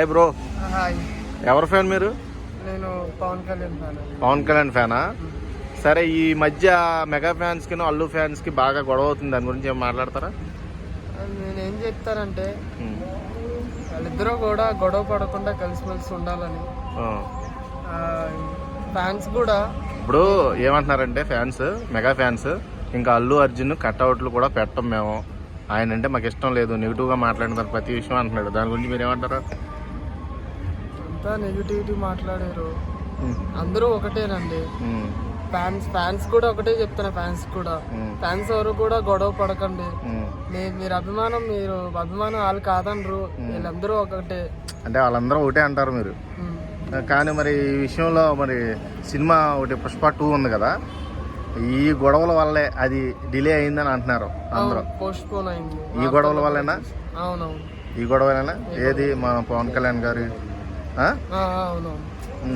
Hi bro hi ఎవరి fan మీరు? నేను పవన్ కళ్యాణ్ ఫ్యాన్ పవన్ కళ్యాణ్ ఫ్యానా సరే ఈ మధ్య మెగా ఫ్యాన్స్కి అల్లు ఫ్యాన్స్కి బాగా గొడవ అవుతుంది. దాని గురించి ఏం మాట్లాడతారా? నేను ఏం చెప్తానంటే వాళ్ళిద్దరూ కూడా గొడవ పడకుండా కలిసిమెలిసి ఉండాలని. ఫ్యాన్స్ కూడా ఇప్పుడు ఏమంటున్నారంటే ఫ్యాన్స్ మెగా ఫ్యాన్స్ ఇంకా అల్లు అర్జున్ కట్అవుట్లు కూడా పెట్టం మేము. ఆయన అంటే మాకు ఇష్టం లేదు. నెగిటివ్గా మాట్లాడుతున్నారు ప్రతి విషయం అంటున్నాడు. దాని గురించి మీరు ఏమంటారు అంతా నెగిటివిటీ మాట్లాడారు. అందరూ ఒకటేనండి. ఫ్యాన్స్ ఫ్యాన్స్ కూడా ఒకటే చెప్తున్నా ఫ్యాన్స్ కూడా. ఫ్యాన్స్ ఎవరు కూడా గొడవ పడకండి. మీరు అభిమానం మీరు అభిమానం వాళ్ళు కాదనరు వీళ్ళందరూ ఒకటే. అంటే వాళ్ళందరూ ఒకటే అంటారు మీరు. కానీ మరి ఈ విషయంలో మరి సినిమా ఒకటి పుష్ప టూ ఉంది కదా. ఈ గొడవల వల్లే అది డిలే అయిందని అంటున్నారు అందరూ. అయింది. ఈ గొడవల వల్లేనా? అవునవును. ఈ గొడవలేనా? ఏది? మన పవన్ కళ్యాణ్ గారి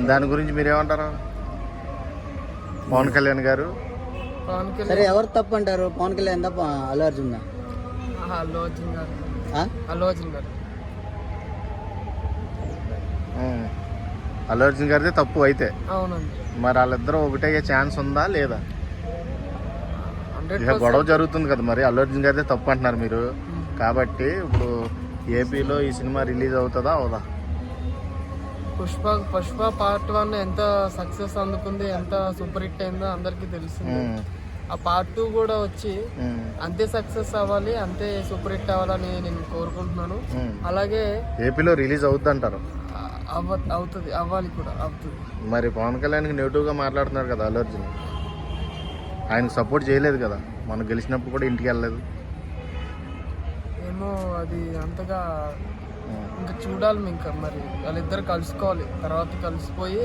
దాని గురించి మీరు ఏమంటారు పవన్ కళ్యాణ్ గారు? పవన్ సరే ఎవరు తప్పు అంటారు పవన్ కళ్యాణ్ తప్ప అల్లు అర్జున్ అల్లు అర్జున్ గారు? అల్లు అర్జున్ గారిదే తప్పు అయితే. మరి వాళ్ళిద్దరూ ఒకటే ఛాన్స్ ఉందా లేదా? గొడవ జరుగుతుంది కదా మరి. అల్లు అర్జున్ గారిదే తప్పు అంటున్నారు మీరు. కాబట్టి ఇప్పుడు ఏపీలో ఈ సినిమా రిలీజ్ అవుతుందా? అవదా? పుష్ప పుష్ప పార్ట్ వన్ ఎంత సక్సెస్ అందుకుంది ఎంత సూపర్ హిట్ అయిందో అందరికీ తెలిసింది. ఆ పార్ట్ టూ కూడా వచ్చి అంతే సక్సెస్ అవ్వాలి అంతే సూపర్ హిట్ అవ్వాలని నేను కోరుకుంటున్నాను. అలాగే ఏపీలో రిలీజ్ అవుద్ది అంటారు అవుతుంది అవ్వాలి కూడా అవుతుంది. మరి పవన్ కళ్యాణ్కి నెగిటివ్గా మాట్లాడుతున్నారు కదా అల్లు అర్జున్. ఆయనకు సపోర్ట్ చేయలేదు కదా. మనం గెలిచినప్పుడు కూడా ఇంటికి వెళ్ళలేదు. ఏమో అది అంతగా. ఇంకా చూడాలి ఇంకా మరి. వాళ్ళిద్దరు కలుసుకోవాలి. తర్వాత కలిసిపోయి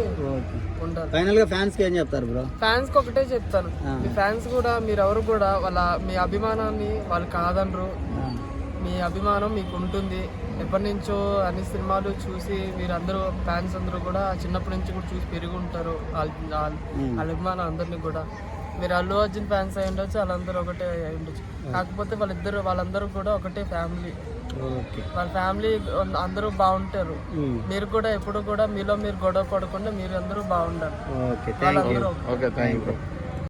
ఉండాలి ఫైనల్గా ఫ్యాన్స్కి ఏం చెప్తారు బ్రో? ఫ్యాన్స్కి ఒకటే చెప్తాను. మీ ఫ్యాన్స్ కూడా మీరెవరు కూడా వాళ్ళ మీ అభిమానాన్ని వాళ్ళు కాదనరు. మీ అభిమానం మీకు ఉంటుంది. ఎప్పటి నుంచో అన్ని సినిమాలు చూసి మీరందరూ ఫ్యాన్స్ అందరూ కూడా చిన్నప్పటి నుంచి కూడా చూసి పెరిగి ఉంటారు వాళ్ళ అభిమానం అందరినీ కూడా. మీరు అల్లు అర్జున్ ఫ్యాన్స్ అయి ఉండొచ్చు వాళ్ళందరూ ఒకటే అయి ఉండొచ్చు. కాకపోతే వాళ్ళిద్దరు వాళ్ళందరూ కూడా ఒకటే ఫ్యామిలీ. వాళ్ళ ఫ్యామిలీ అందరూ బాగుంటారు. మీరు కూడా ఎప్పుడు కూడా మీలో మీరు గొడవ పడకుండా మీరు అందరూ బాగుండాలి. Okay thank you